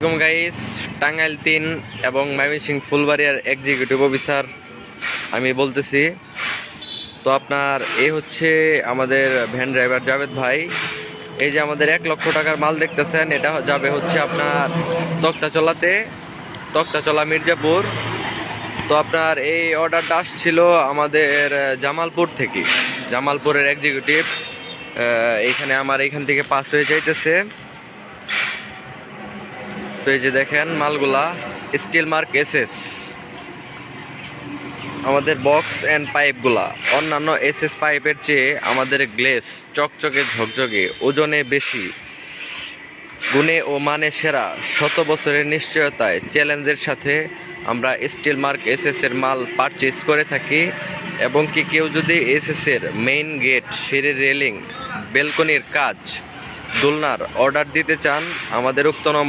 Guys Tangail তিন এবং Mymensingh ফুলবাড়িয়ার executive officer আমি বলতেছি। তো আপনার এই হচ্ছে আমাদের ভ্যান ড্রাইভার জাভেদ ভাই। এই যে আমাদের এক লক্ষ টাকার মাল দেখতেছেন, এটা যাবে হচ্ছে আপনার তক্তাচলাতে, তক্তাচলা মির্জাপুর। তো আপনার এই অর্ডারটা আসছিল আমাদের জামালপুর থেকে। জামালপুরের এক্সিকিউটিভ এখানে আমার এখান থেকে পাস হয়ে যাইতেছে। তো এই যে দেখেন মালগুলা স্টিল মার্ক এসএস আমাদের বক্স অ্যান্ড পাইপগুলা অন্যান্য এসএস পাইপের চেয়ে আমাদের গ্লেস চকচকে ঝকঝকে, ওজনে বেশি, গুণে ও মানে সেরা, শত বছরের নিশ্চয়তায় চ্যালেঞ্জের সাথে আমরা স্টিল মার্ক এসএস এর মাল পারচেস করে থাকি এবং কি কেউ যদি এসএস এর মেইন গেট সিঁড়ির রেলিং বেলকনির কাজ, দোলনার অর্ডার দিতে চান, আমাদের উক্ত নম্বর